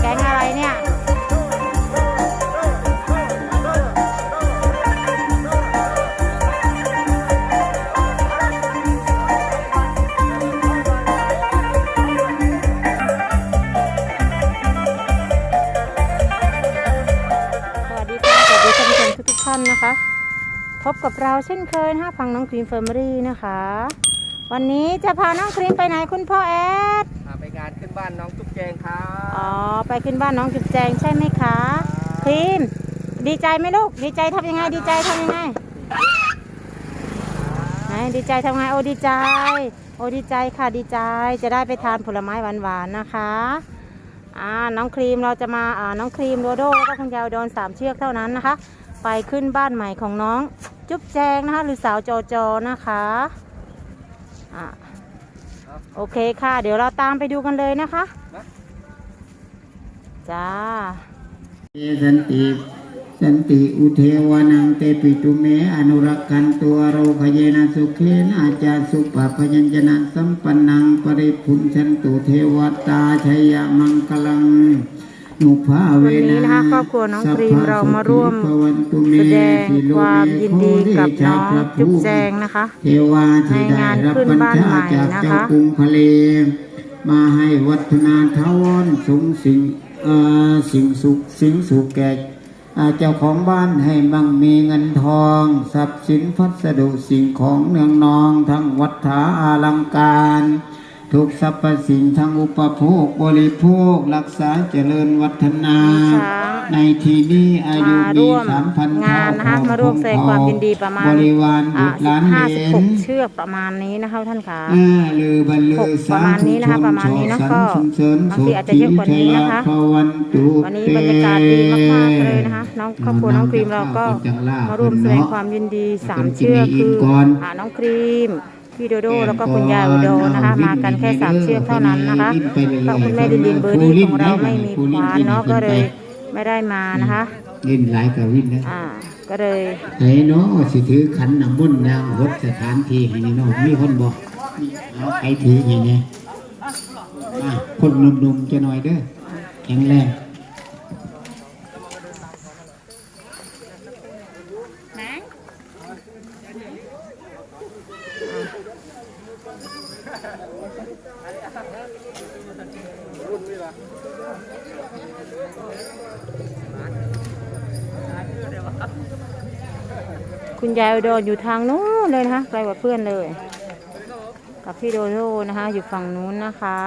แก๊งอะไรเนี่ยทุกท่านนะคะ พบกับเราเช่นเคยนะคะฟังน้องกรีนเฟอร์มรี่นะคะ วันนี้จะพาน้องครีมไปไหนคุณพ่อแอดพาไปงานขึ้นบ้านน้องจุ๊บแจงครับอ๋อไปขึ้นบ้านน้องจุ๊บแจงใช่ไหมคะครีมดีใจไหมลูกดีใจทำยังไง ดีใจทำยังไงไหนดีใจทำไงโอ้ดีใจ โอ้ดีใจค่ะดีใจจะได้ไปทานผลไม้หวานๆนะคะอ่าน้องครีมเราจะมาอ่าน้องครีมโดโดแล้วก็คุณยาวโดนสามเชือกเท่านั้นนะคะ ไปขึ้นบ้านใหม่ของน้องจุ๊บแจงนะคะ หรือสาวโจโจนะคะ อ่าโอเคค่ะ เดี๋ยวเราตามไปดูกันเลยนะคะจ้าเยสันติสันติอุเทวานังเตปิตุเมอนุรักขันตัวโรคเยนะสุเขนอาจารสุปพยัญชนะสัมปันนังปริพุนชันตุเทวตาชัยมังคลัง วันนี้นะคะครอบครัวน้องครีมเรามาร่วมแสดงความยินดีกับน้องจุ๊บแจงนะคะเทวาที่ได้รับบัญชาจากเจ้ากรุงพะเลมาให้วัฒนาทวรสงสิ่งเอ่อสิ่งสุขสิ่งสุขแก่เจ้าของบ้านให้มั่งมีเงินทอง ทรัพย์สินพัสดุสิ่งของเนืองนอง ทั้งวัฏฐาอาลังการ ทุกสรรพสิ่งทั้งอุปโภคบริโภครักษาเจริญวัฒนาช้างในที่นี้อายุมามีร่วมสามพันงานนะคะมาร่วมแสดงความยินดีประมาณบริวารอ่าบุตรหลานห้าเหลสิบหนกเชือกประมาณนี้นะคะท่านขาอ่าลือบรรลืหอกสาประมาณธุนี้ชนะคะนประมาณนี้นะโสก็สันเสริญบางทีอาจจะเยอะกว่านี้นะคะพวันตุวันนี้บรรยากาศดีมากๆเลยนะคะน้องครอบครัวน้องครีมเราก็มาร่วมแสดงความยินดีสามเชือกคืออ่าน้องครีม พี่โดโดแล้วก็คุณยายอุดรนะคะ มากันแค่สามเชือกเท่านั้นนะคะเพราะคุณแม่ดินดินเบอร์ดี้ของเราไม่มีควานเนาะก็เลยไม่ได้มานะคะเล่นหลายกับวินนะอ่าก็เลยไอ้เนาะสิถือขันน้ำมนต์นางหดสถานที่ให้นี่เนาะมีคนบอกเอาใครถืออย่างนี้อะคนหนุ่มๆจะหน่อยเด้อแข็งแรง คุณยายอุดรอยู่ทางนู้นเลยนะคะไกลกว่าเพื่อนเลย กับพี่โดโดนะคะ อยู่ฝั่งนู้นนะคะ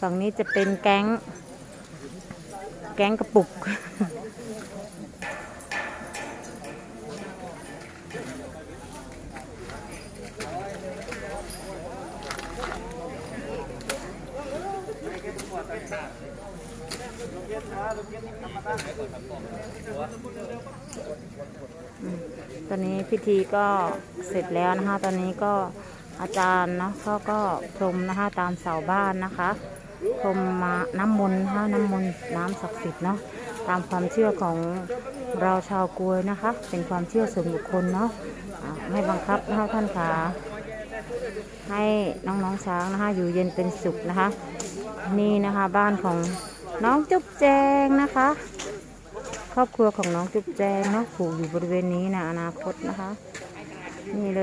ฝั่งนี้จะเป็นแก๊ง แก๊งกระปุก ตอนนี้พิธีก็เสร็จแล้วนะคะ ตอนนี้ก็อาจารย์เนาะเขาก็พรมนะคะตามเสาบ้านนะคะพรมมาน้ำมนต์นะคะน้ำมนต์น้ำศักดิ์สิทธิ์เนาะตามความเชื่อของเราชาวกวยนะคะ เป็นความเชื่อส่วนบุคคลเนาะอ่าไม่บังคับนะคะท่านขาให้น้องๆช้างนะคะ อยู่เย็นเป็นสุขนะคะ นี่นะคะบ้านของน้องจุ๊บแจงนะคะ ครอบครัวของน้องจุ๊บแจงเนาะผูกอยู่บริเวณนี้นะอนาคตนะคะ นี่เล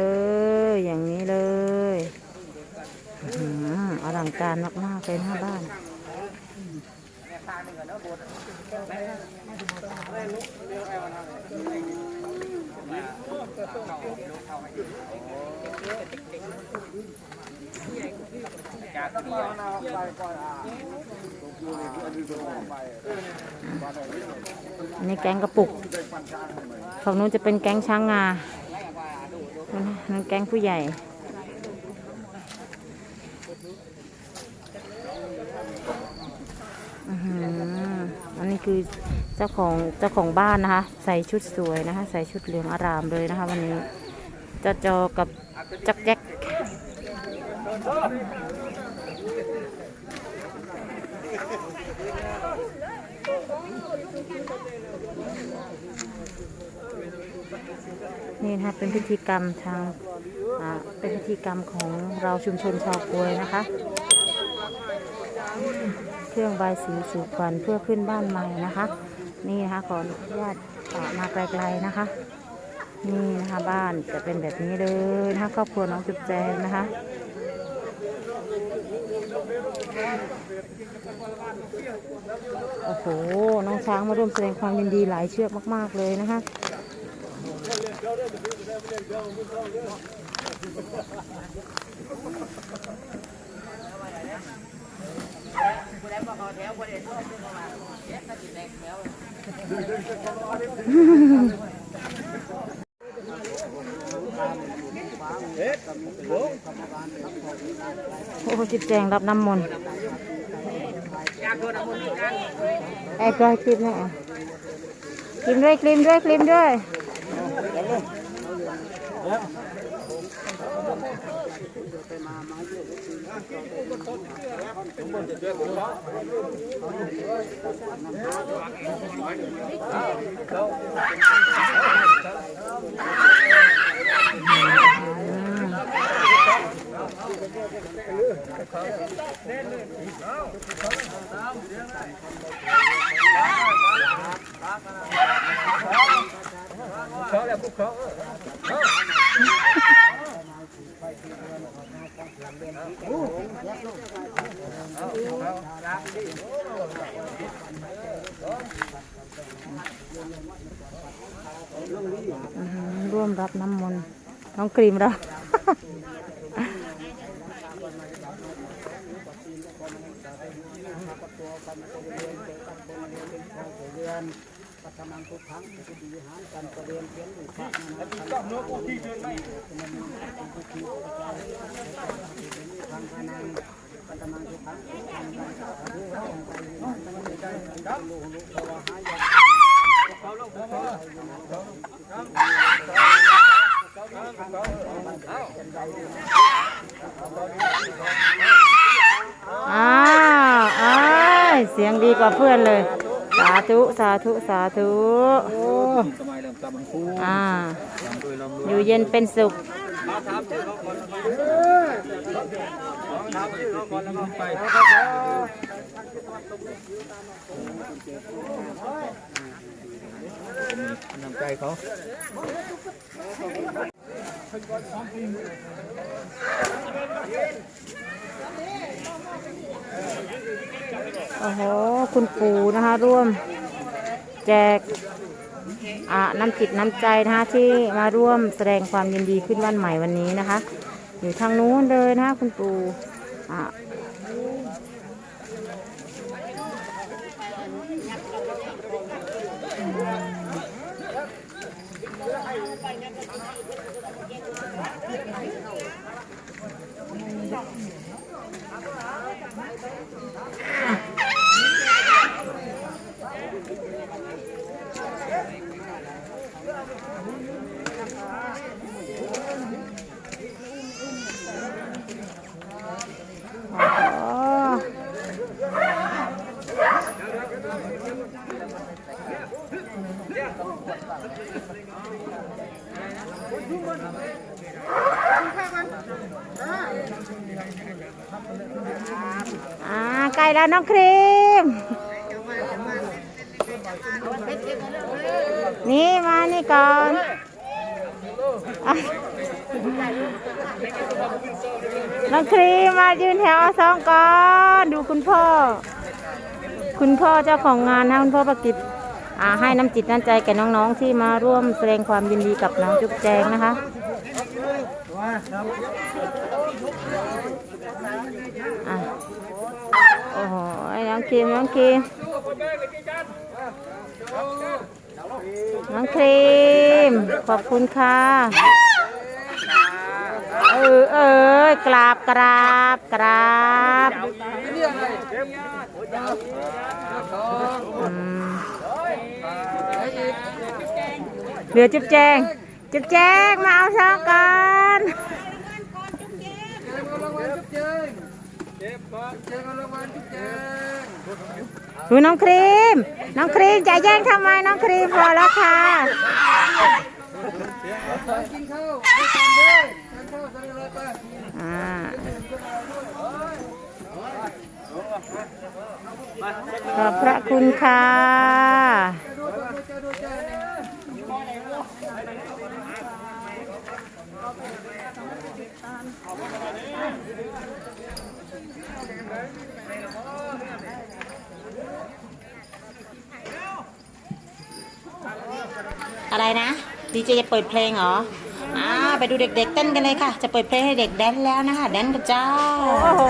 ยอย่างนี้เลยอื้อลังการมากๆเลยหน้าบ้าน อันนี้แก๊งกระปุก ฝั่งนู้นจะเป็นแก๊งช้างงานั่นแก๊งผู้ใหญ่อืมอันนี้คือเจ้าของเจ้าของบ้านนะคะ ใส่ชุดสวยนะคะ ใส่ชุดเหลืองอารามเลยนะคะ วันนี้เจะจอกับจักแจ็ค นี่นะคะเป็นพิธีกรรมทางเป็นพิธีกรรมของเราชุมชนชาวกวยนะคะ เครื่องใบายสีสู่ขวัญเพื่อขึ้นบ้านใหม่นะคะ นี่นะคะขออนุญาตมาไกลๆนะคะ นี่นะคะบ้านจะเป็นแบบนี้เลยนะคะครอบครัวน้องจุ๊บแจงนะคะ โอ้โห น้องช้างมาร่วมแสดงความยินดีหลายเชือกมาก ๆ เลยนะคะโอ้จิบแจงรับน้ำมนต์ ไอ้ก้อยคลิปนี่อะคลิปด้วยคลิปด้วยคลิปด้วยอ ร่วมรับน้ำมนต์น้องกรีมรับ ปัจจมังทุกครั้งจะดีหารกันประเรียนเพียงหนึ่งครั้งนะครับก็โน้ตที่เดินไม่ทุกทีประจานทางพนังปัจจมังทุกครั้งทุกครั้งรู้เข้าไปรู้ใจรู้รู้ตัวหายเขาลงเขาลงเขาลงเขาลงเขาลงเขาลงาวอ้า ยเสียงดีกว่าเพื่อนเลย สาธุ สาธุ สาธุอ่าอยู่เย็นเป็นสุขนำใจเขา โอ้โห คุณปู่นะคะ ร่วม แจกน้ำจิตน้ำใจนะคะที่มาร่วมแสดงความยินดีขึ้นวันใหม่วันนี้นะคะ อยู่ทางนู้นเลยนะคะคุณปู่ อ่าใกล้แล้วน้องครีม นี่มานี่ก่อนน้องครีมมายืนแถวสองก่อนดูคุณพ่อ คุณพ่อเจ้าของงานนะคุณพ่อประกิตอ่าให้น้ำจิตน้ำใจแก่น้องๆที่มาร่วมแสดงความยินดีกับน้องจุ๊บแจงนะคะอะ โอ้โหน้องครีมน้องครีมน้องครีม ขอบคุณค่ะ เออเออกราบกราบกราบเหลือจุ๊บแจง จุ๊บแจงมาเอาช่องกันเดูน้องครีม น้องครีมจะแย่งทำไมน้องครีมพอแล้วค่ะ ขอบพระคุณค่ะ อะไรนะ ดีเจจะเปิดเพลงเหรออ่าไปดูเด็กๆเต้นกันเลยค่ะ จะเปิดเพลงให้เด็กแดนแล้วนะคะ แดนกับเจ้า โอ้โห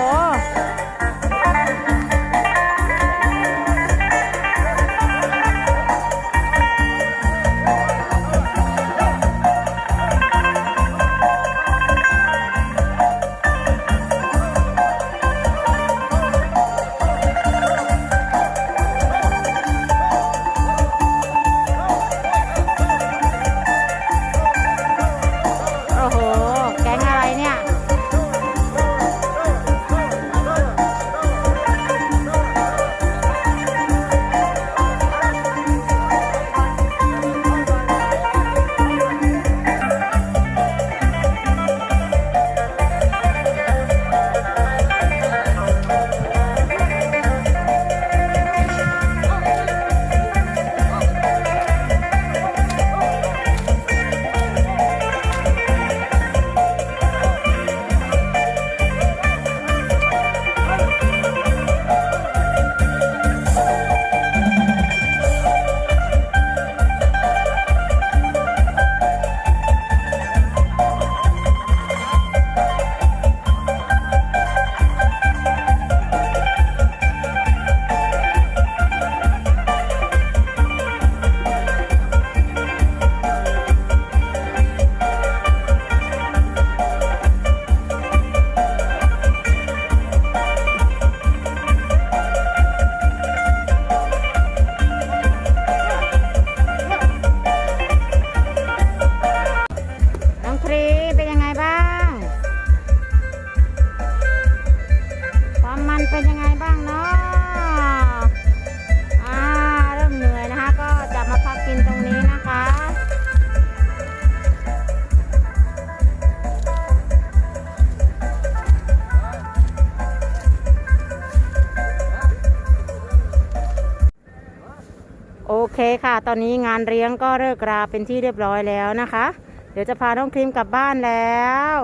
ตอนนี้งานเลี้ยงก็เลิกราเป็นที่เรียบร้อยแล้วนะคะ เดี๋ยวจะพาน้องครีมกลับบ้านแล้ว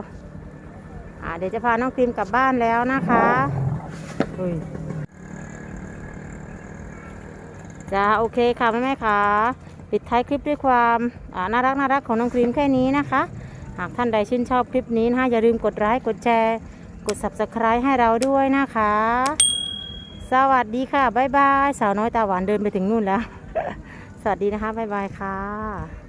อ่าเดี๋ยวจะพาน้องครีมกลับบ้านแล้วนะคะอุ้ยจ้าโอเคค่ะแม่แม่ค่ะปิดท้ายคลิปด้วยความอ่าน่ารักน่ารักของน้องครีมแค่นี้นะคะ หากท่านใดชื่นชอบคลิปนี้นะคะอย่าลืมกดไลค์กดแชร์ กด subscribe ให้เราด้วยนะคะ สวัสดีค่ะ บ๊ายบาย สาวน้อยตาหวานเดินไปถึงนู่นแล้ว สวัสดีนะคะ บ๊ายบายค่ะ